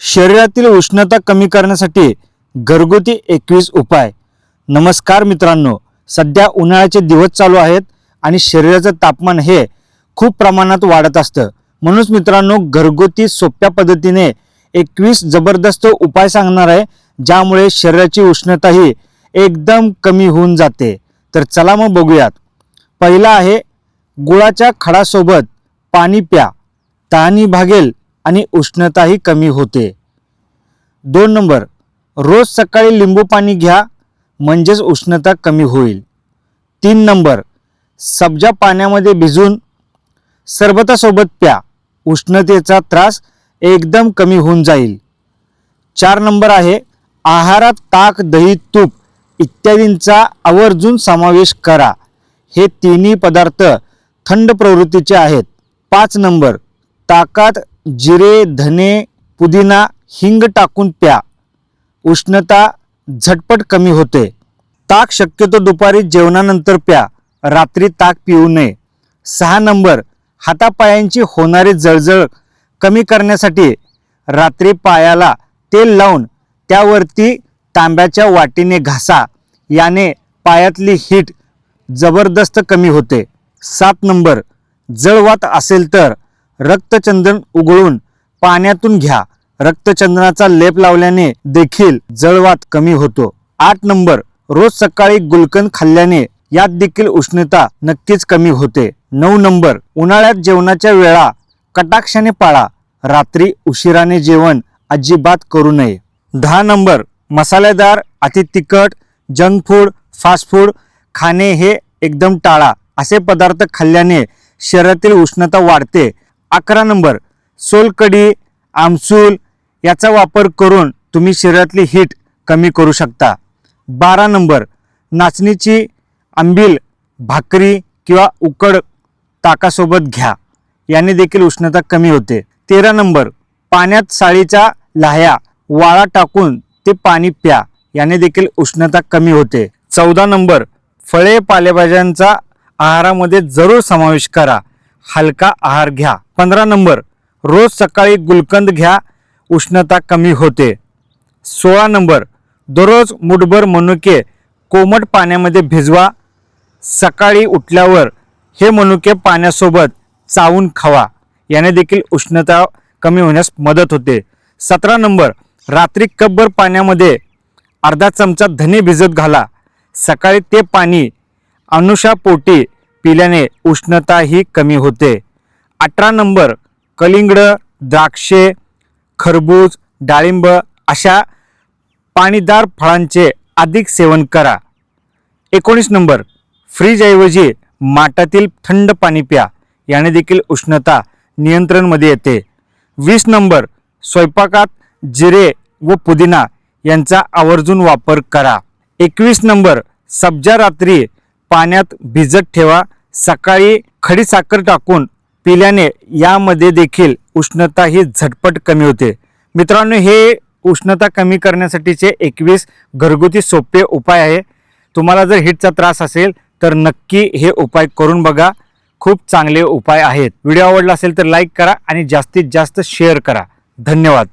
शरीरातील उष्णता कमी करण्यासाठी घरगुती एकवीस उपाय. नमस्कार मित्रांनो सध्या उन्हाळ्याचे दिवस चालू आहेत आणि शरीराचं तापमान हे खूप प्रमाणात वाढत असतं. म्हणूनच मित्रांनो घरगुती सोप्या पद्धतीने एकवीस जबरदस्त उपाय सांगणार आहे ज्यामुळे शरीराची उष्णता ही एकदम कमी होऊन जाते. तर चला मग बघूयात. पहिला आहे गुळाच्या खडासोबत पाणी प्या. तहानी भागेल आणि उष्णताही कमी होते. दोन नंबर रोज सकाळी लिंबू पाणी घ्या म्हणजेच उष्णता कमी होईल. तीन नंबर सब्जा पाण्यामध्ये भिजून सरबतासोबत प्या उष्णतेचा त्रास एकदम कमी होऊन जाईल. चार नंबर आहे आहारात ताक दही तूप इत्यादींचा आवर्जून समावेश करा. हे तिन्ही पदार्थ थंड प्रवृत्तीचे आहेत. पाच नंबर ताकात जिरे धने पुदिना हिंग टाकून प्या. उष्णता झटपट कमी होते. ताक शक्यतो दुपारी जेवणानंतर प्या. रात्री ताक पिऊ नये. सहा नंबर हातापायांची होणारी जळजळ कमी करण्यासाठी रात्री पायाला तेल लावून त्यावरती तांब्याच्या वाटीने घासा. याने पायातली हीट जबरदस्त कमी होते. सात नंबर जळवात असेल तर रक्तचंदन उघळून पाण्यातून घ्या. रक्तचंदनाचा लेप लावल्याने देखील जळवात कमी होतो. आठ नंबर रोज सकाळी गुलकंद खाल्ल्याने यात देखील उष्णता नक्कीच कमी होते. नऊ नंबर उन्हाळ्यात जेवणाच्या वेळा कटाक्षाने पाळा. रात्री उशिराने जेवण अजिबात करू नये. दहा नंबर मसालेदार अति तिखट जंक फूड फास्ट फूड खाणे हे एकदम टाळा. असे पदार्थ खाल्ल्याने शरीरातील उष्णता वाढते. अकरा नंबर सोलकडी आमसूल याचा वापर करून तुम्ही शरीरातली हीट कमी करू शकता. बारा नंबर नाचणीची आंबील भाकरी किंवा उकड ताकासोबत घ्या. याने देखील उष्णता कमी होते. तेरा नंबर पाण्यात साळीच्या लाह्या वाळा टाकून ते पाणी प्या. याने देखील उष्णता कमी होते. चौदा नंबर फळे पालेभाज्यांचा आहारामध्ये जरूर समावेश करा. हलका आहार घ्या. पंधरा नंबर रोज सकाळी गुलकंद घ्या उष्णता कमी होते. सोळा नंबर दररोज मुठभर मनुके कोमट पाण्यामध्ये भिजवा सकाळी उठल्यावर हे मनुके पाण्यासोबत चावून खावा. याने देखील उष्णता कमी होण्यास मदत होते. सतरा नंबर रात्री कपभर पाण्यामध्ये अर्धा चमचा धने भिजत घाला. सकाळी ते पाणी अनुषापोटी पिल्याने उष्णताही कमी होते. अठरा नंबर कलिंगड द्राक्षे खरबूज डाळिंब अशा पाणीदार फळांचे अधिक सेवन करा. एकोणीस नंबर फ्रीजऐवजी माठातील थंड पाणी प्या. याने देखील उष्णता नियंत्रणमध्ये येते. वीस नंबर स्वयंपाकात जिरे व पुदिना यांचा आवर्जून वापर करा. एकवीस नंबर सब्जा रात्री पाण्यात भिजत ठेवा. सकाळी खडी साखर टाकून पिल्याने यामध्ये देखील उष्णता ही झटपट कमी होते. मित्रांनो हे उष्णता कमी करण्यासाठीचे एकवीस घरगुती सोपे उपाय आहे. तुम्हाला जर हिटचा त्रास असेल तर नक्की हे उपाय करून बघा. खूप चांगले उपाय आहेत. व्हिडिओ आवडला असेल तर लाईक करा आणि जास्तीत जास्त शेअर करा. धन्यवाद.